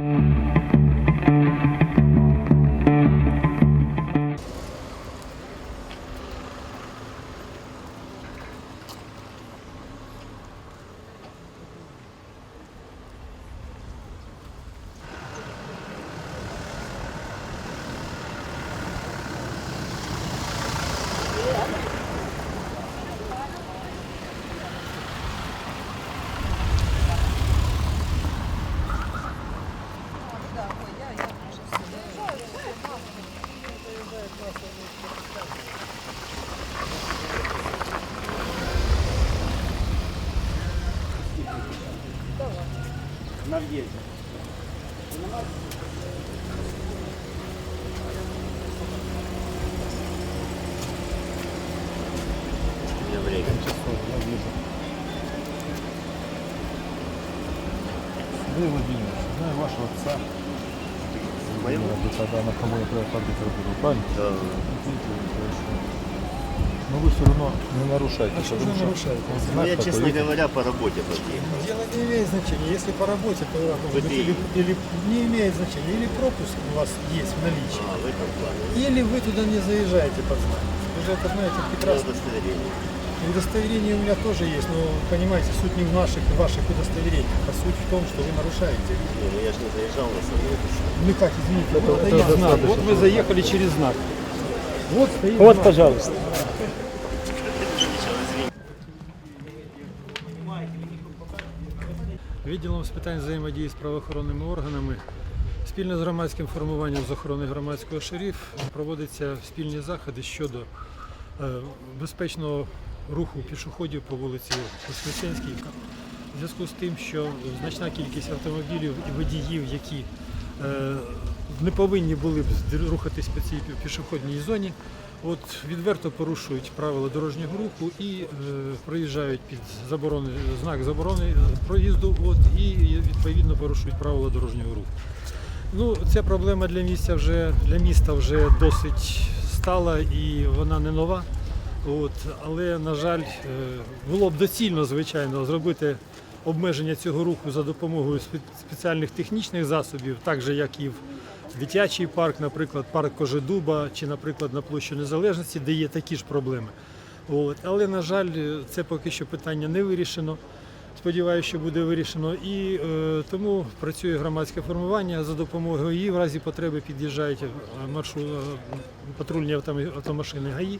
Mm-hmm. на въезде. Понимаете? Я время. Часов, я вижу. Андрей Владимирович, знаю вашего отца. Моего? Тогда на кого я правильно? Да. Вы все равно не нарушайте. А что же нарушаете? Ну, я, такой честно говоря, по работе подъехал. Дело не имеет значения. Если по работе, то Вы быть, или, или не имеет значения. Или пропуск у вас есть в наличии. А, в этом плане. Или вы туда не заезжаете под знак. Вы же это знаете прекрасно. удостоверение. Удостоверение у меня тоже есть, но понимаете, суть не в наших ваших удостоверениях, а суть в том, что вы нарушаете. Не, ну я же не заезжал на самом Ну как, извините, Это- вот это стоит знак. Вот вы заехали через знак. Вот стоит Вот, знак. пожалуйста. Відділом з питань взаємодії з правоохоронними органами спільно з громадським формуванням з охорони громадського шериф проводяться спільні заходи щодо е, безпечного руху пішоходів по вулиці Воскресенській. В зв'язку з тим, що значна кількість автомобілів і водіїв, які е, не повинні були б рухатись по цій пішохідній зоні, от відверто порушують правила дорожнього руху і е, проїжджають під заборони, знак заборони проїзду, от, і відповідно порушують правила дорожнього руху. Ну, ця проблема для місця вже для міста вже досить стала і вона не нова. От, але, на жаль, е, було б доцільно, звичайно, зробити обмеження цього руху за допомогою спеціальних технічних засобів, так же як і в дитячий парк, наприклад, парк Кожедуба, чи, наприклад, на площу Незалежності, де є такі ж проблеми. От. Але, на жаль, це поки що питання не вирішено. Сподіваюся, що буде вирішено. І е, тому працює громадське формування за допомогою її. В разі потреби під'їжджають е, маршрут, е, патрульні автомашини ГАІ.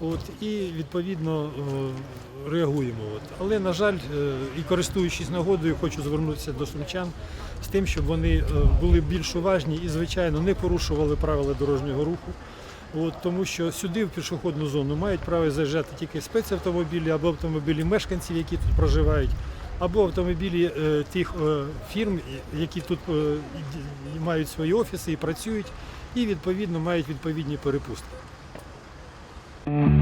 От, і відповідно е, реагуємо. От. Але, на жаль, е, і користуючись нагодою, хочу звернутися до сумчан з тим, щоб вони е, були більш уважні і, звичайно, не порушували правила дорожнього руху. От, тому що сюди, в пішохідну зону, мають право заїжджати тільки спецавтомобілі або автомобілі мешканців, які тут проживають, або автомобілі е, тих е, фірм, які тут е, мають свої офіси і працюють, і відповідно мають відповідні перепустки. Mm-hmm.